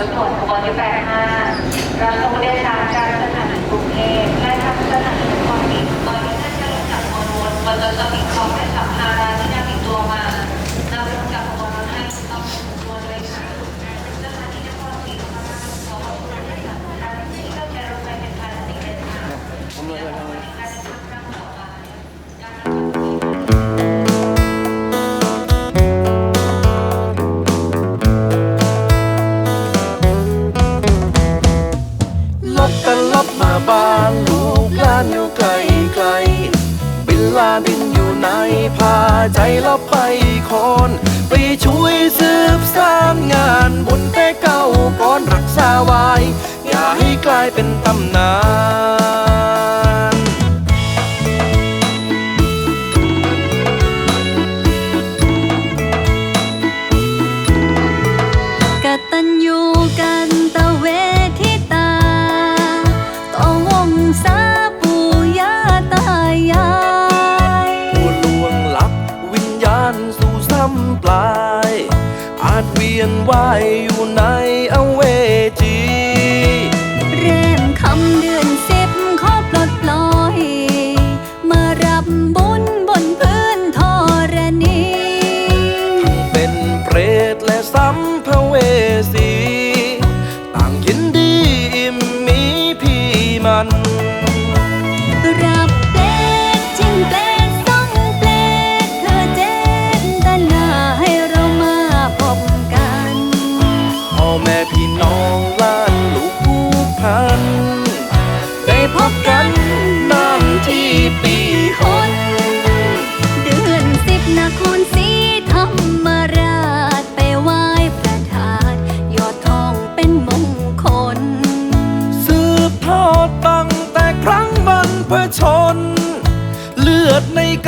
รับส่งผู้โดยสารจากสถานีกรุงเทพและทางสถานีนครพิงตอนนี้ท่านจะลงจากขบวนบนรถสปีดของและสัมภาระที่นำติดตัวมานำลงจากขบวนรถให้ต้องตัวด้วยค่ะสถานีนครพิงขอขอบคุณผู้โดยสารทุกท่านที่เข้าใจรถไฟเป็นภาระติดเดินทางและขอให้การเดินทางานอยู่ไกลไกล บินลาดินอยู่ในพาใจเราไปคอนไปช่วยสืบสานงานบุญแต่เก่าก่อนรักษาไว้ อย่าให้กลายเป็นตำนานกตัญญูกันตะเวทิตาต่อวงศา วียนว่ายอยู่ในอเวจี เริ่มคำเดือนสิบขอปลดปล่อย มารับบุญบนพื้นธรณีทั้งเป็นเปรตและสัมภเวสี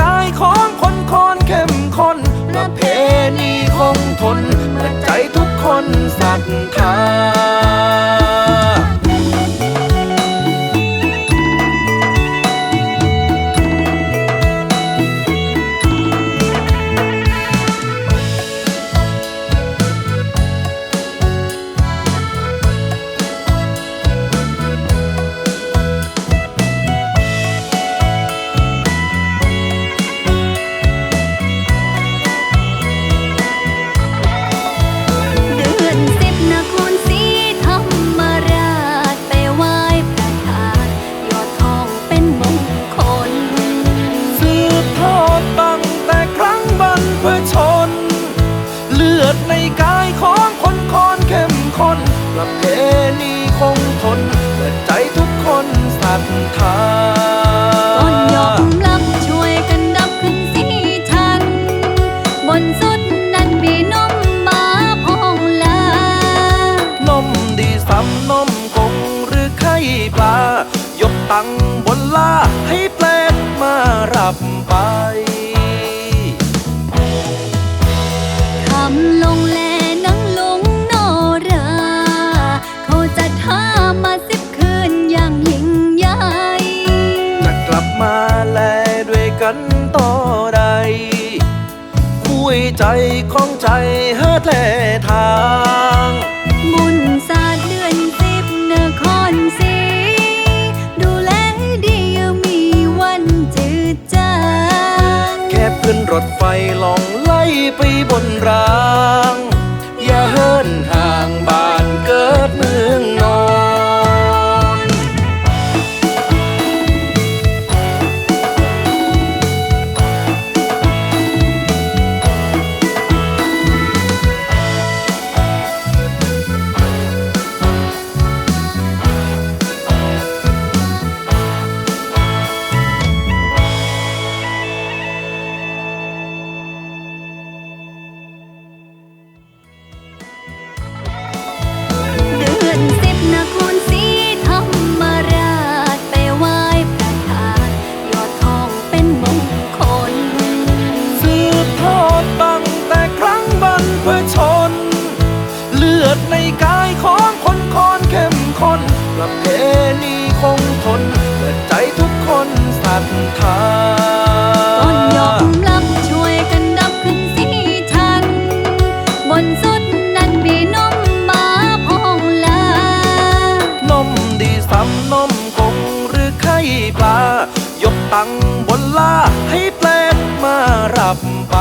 กายของคนคอนเข้มข้นประเพณีคงทนเมื่อใจทุกคนศรัทธา เใจของใจหาแท้ทางบุญศาสตร์เดือนสิบนครศรีดูแลให้ดีอย่ามีวันจืดจางแค่เพื่อนรถไฟลองไล่ไปบนราง กายของคนคอนเข้มข้นประเพณีคงทนเปิดใจทุกคนศรัทธาก่อนยอมรับช่วยกันดับขึ้นสีชัน บนสุดนั้นมีนมมาพองลานมดีซ้ำนมงหรือไข่ปลายกตังบนลาให้แปลกมารับไป